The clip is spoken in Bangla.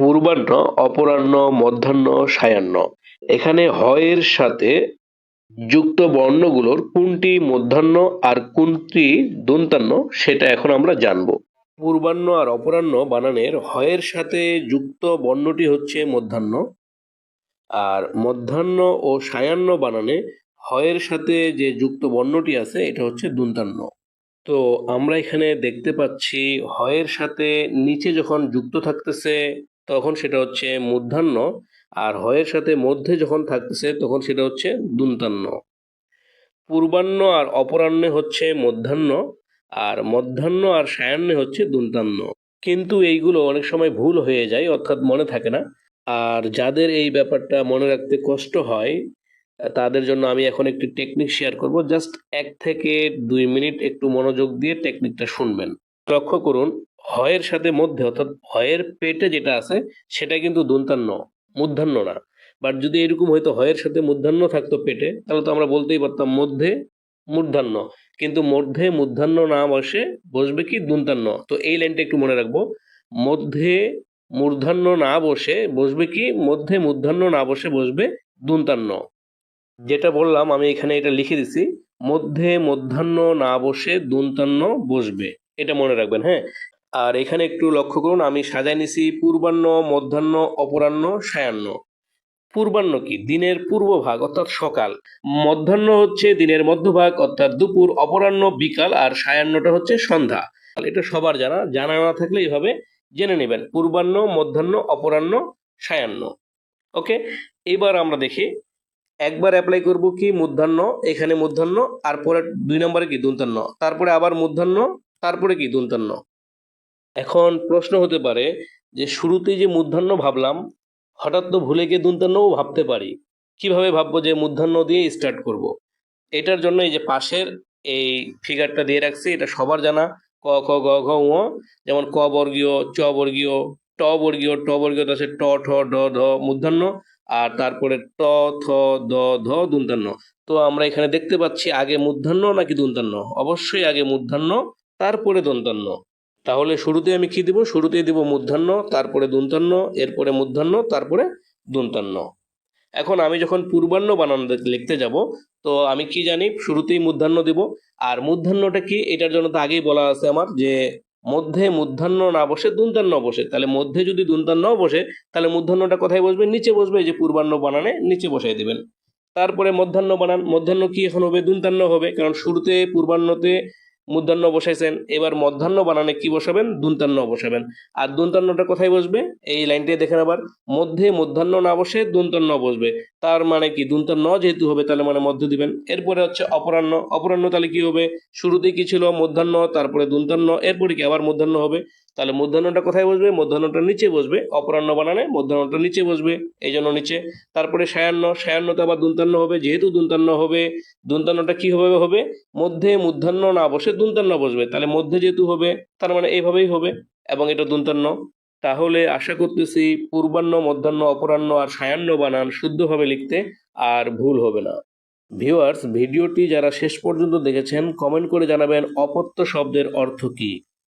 পূর্বাহ্ন, অপরাহ্ন, মধ্যাহ্ন, সায়াহ্ন। এখানে হয়ের সাথে যুক্ত বর্ণগুলোর কোনটি মধ্যাহ্ন আর কোনটি দন্তান্ন সেটা এখন আমরা জানব। পূর্বাহ্ন আর অপরাহ্ন বানানের হয়ের সাথে যুক্ত বর্ণটি হচ্ছে মধ্যাহ্ন। আর মধ্যাহ্ন ও সায়াহ্ন বানানে হয়ের সাথে যে যুক্ত বর্ণটি আছে, এটা হচ্ছে দন্তান্ন তো আমরা এখানে দেখতে পাচ্ছি হয়ের সাথে নিচে যখন যুক্ত থাকতেছে তখন সেটা হচ্ছে মূর্ধান্য আর হয়ের সাথে মধ্যে যখন থাকতেছে তখন সেটা হচ্ছে দুন্তান্ন পূর্বাহ্ন আর অপরাহ্নে হচ্ছে মধ্যাহ্ন, আর মধ্যাহ্ন আর সায়াহ্নে হচ্ছে দুন্তান্ন কিন্তু এইগুলো অনেক সময় ভুল হয়ে যায়, অর্থাৎ মনে থাকে না। আর যাদের এই ব্যাপারটা মনে রাখতে কষ্ট হয়, তাদের জন্য আমি এখন একটি টেকনিক শেয়ার করব। জাস্ট এক থেকে দুই মিনিট একটু মনোযোগ দিয়ে টেকনিকটা শুনবেন। লক্ষ্য করুন হয়ের সাথে মধ্যে, অর্থাৎ হয়ের পেটে যেটা আছে, সেটা কিন্তু দন্তান্ন মূর্ধান্য না। বাট যদি এরকম হয়তো হয়ের সাথে মূর্ধান্য থাকতো পেটে, তাহলে তো আমরা বলতেই পারতাম মধ্যে মূর্ধান্য কিন্তু মধ্যে মূর্ধান্য না বসে বসবে কি দন্তান্ন? তো এই লাইনটা একটু মনে রাখব। মধ্যে মূর্ধান্য না বসে বসবে কি? মধ্যে মূর্ধান্য না বসে বসবে দুন্তান্ন। যেটা বললাম, আমি এখানে এটা লিখে দিছি। মধ্যে মধ্যাহ্ন না বসে দুন্তান্ন বসবে। এটা মনে রাখবেন হ্যাঁ? আর এখানে একটু লক্ষ্য করুন, আমি সাজাই নিছি পূর্বাহ্ন, মধ্যাহ্ন, অপরাহ্ন, সায়াহ্ন। পূর্বাহ্ন কি? দিনের পূর্বভাগ, অর্থাৎ সকাল। মধ্যাহ্ন হচ্ছে দিনের মধ্যভাগ, অর্থাৎ দুপুর, অপরাহ্ন, বিকাল, আর সায়াহ্নটা হচ্ছে সন্ধ্যা। এটা সবার জানা জানা না থাকলে এইভাবে জেনে নেবেন। পূর্বাহ্ন, মধ্যাহ্ন, অপরাহ্ন, সায়াহ্ন। ওকে? এবার আমরা দেখি, একবার অ্যাপ্লাই করব কি? মধ্যাহ্ন, এখানে মধ্যাহ্ন, আর পরে দুই নম্বরে কি? দন্তান্ন তারপরে আবার মধ্যাহ্ন, তারপরে কি? দন্তান্ন এখন প্রশ্ন হতে পারে যে শুরুতেই যে মধ্যাহ্ন ভাবলাম, হঠাৎ তো ভুলে গিয়ে দন্তান্নও ভাবতে পারি। কীভাবে ভাববো যে মধ্যাহ্ন দিয়ে স্টার্ট করব। এটার জন্য এই যে পাশের এই ফিগারটা দিয়ে রাখছি, এটা সবার জানা। ক, খ, গ, ঘ, ঙ, যেমন ক বর্গীয়, চ বর্গীয়, ট বর্গীয় ট বর্গীয় আছে ট, ঠ, ড ধ মূর্ধান্য, আর তারপরে ট থ, দ, ধ, দন্তান্ন। তো আমরা এখানে দেখতে পাচ্ছি আগে মূর্ধান্য নাকি দন্তান্ন? অবশ্যই আগে মূর্ধান্য, তারপরে দন্তান্ন। তাহলে শুরুতে আমি কি দিব? শুরুতেই দিব মূর্ধান্য, তারপরে দন্তান্ন এরপরে মূর্ধান্য, তারপরে দন্তান্ন এখন আমি যখন পূর্বাহ্ন বানান লিখতে যাব, তো আমি কি জানি? শুরুতেই মূর্ধান্য দিব। আর মূর্ধান্যটা কি? এটার জন্য তো আগেই বলা আছে আমার যে মধ্যে মূর্ধান্য না বসে দুন্তান্ন বসে। তাহলে মধ্যে যদি দুন্তান্ন বসে, তাহলে মূর্ধান্যটা কোথায় বসবে? নিচে বসবে, এই যে পূর্বাহ্ন বানানে নিচে বসাই দিবেন। তারপরে মধ্যাহ্ন বানান, মধ্যাহ্ন কি এখন হবে? দুন্তান্ন হবে। কারণ শুরুতে, পূর্বাহ্নতে মূর্ধান্য বসাইছেন, এবার মধ্যাহ্ন বানানে কি বসাবেন? দুন্তান্ন বসাবেন। আর দুন্তান্নটা কোথায় বসবে? এই লাইনটাই দেখেন আবার। মধ্যে মধ্যাহ্ন না বসে দুন্তান্ন বসবে। তার মানে কি? দুন্তান্ন যেহেতু হবে, তাহলে মানে মধ্য দিবেন। এরপরে হচ্ছে অপরাহ্ন। অপরাহ্ন তাহলে কি হবে? শুরুতে কি ছিল? মধ্যাহ্ন, তারপরে দুন্তান্ন। এরপরে কি আবার মধ্যাহ্ন হবে? তাহলে মধ্যাহ্নটা কোথায় বসবে? মধ্যাহ্নটা নিচে বসবে। অপরাহ্ন বানানে মধ্যাহ্নটা নিচে বসবে, এই জন্য নিচে। তারপরে সায়ান্ন সায়াহ্নতে আবার দুন্তান্ন হবে, যেহেতু দুন্তান্ন হবে, দুন্তান্নটা কি হবে হবে? মধ্যে মূর্ধান্য না বসে দুন্তান্ন বসবে। তাহলে মধ্যে যেহেতু হবে, তার মানে এইভাবেই হবে, এবং এটা দুন্তান্ন। তাহলে আশা করতেছি পূর্বাহ্ন, মধ্যাহ্ন, অপরাহ্ন আর সায়ান্ন বানান শুদ্ধভাবে লিখতে আর ভুল হবে না। ভিউয়ার্স, ভিডিওটি যারা শেষ পর্যন্ত দেখেছেন, কমেন্ট করে জানাবেন অপত্য শব্দের অর্থ কী?